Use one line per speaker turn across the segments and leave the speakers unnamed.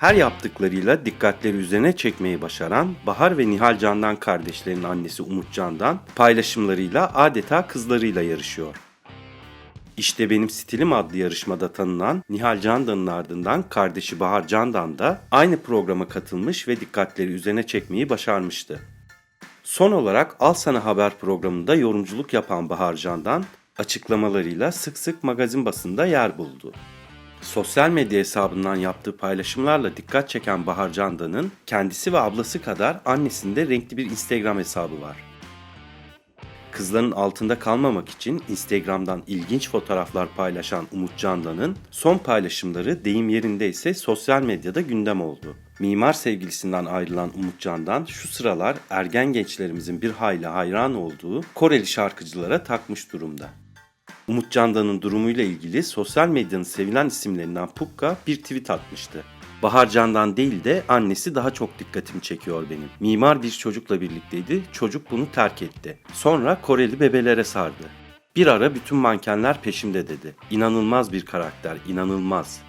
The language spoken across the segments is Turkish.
Her yaptıklarıyla dikkatleri üzerine çekmeyi başaran Bahar ve Nihal Candan kardeşlerin annesi Umut Candan paylaşımlarıyla adeta kızlarıyla yarışıyor. İşte Benim Stilim adlı yarışmada tanınan Nihal Candan'ın ardından kardeşi Bahar Candan da aynı programa katılmış ve dikkatleri üzerine çekmeyi başarmıştı. Son olarak Al Sana Haber programında yorumculuk yapan Bahar Candan açıklamalarıyla sık sık magazin basında yer buldu. Sosyal medya hesabından yaptığı paylaşımlarla dikkat çeken Bahar Candan'ın kendisi ve ablası kadar annesinde renkli bir Instagram hesabı var. Kızların altında kalmamak için Instagram'dan ilginç fotoğraflar paylaşan Umut Candan'ın son paylaşımları deyim yerinde ise sosyal medyada gündem oldu. Mimar sevgilisinden ayrılan Umut Candan şu sıralar ergen gençlerimizin bir hayli hayran olduğu Koreli şarkıcılara takmış durumda. Umut Candan'ın durumuyla ilgili sosyal medyanın sevilen isimlerinden Pukka bir tweet atmıştı. Bahar Candan değil de annesi daha çok dikkatimi çekiyor benim. Mimar bir çocukla birlikteydi, çocuk bunu terk etti. Sonra Koreli bebelere sardı. Bir ara bütün mankenler peşimde dedi. İnanılmaz bir karakter, inanılmaz.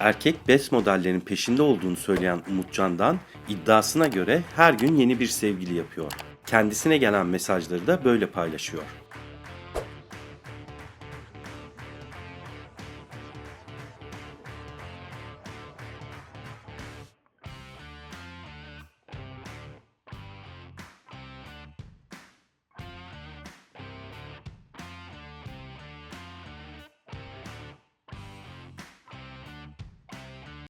Erkek best modellerin peşinde olduğunu söyleyen Umut Candan iddiasına göre her gün yeni bir sevgili yapıyor. Kendisine gelen mesajları da böyle paylaşıyor.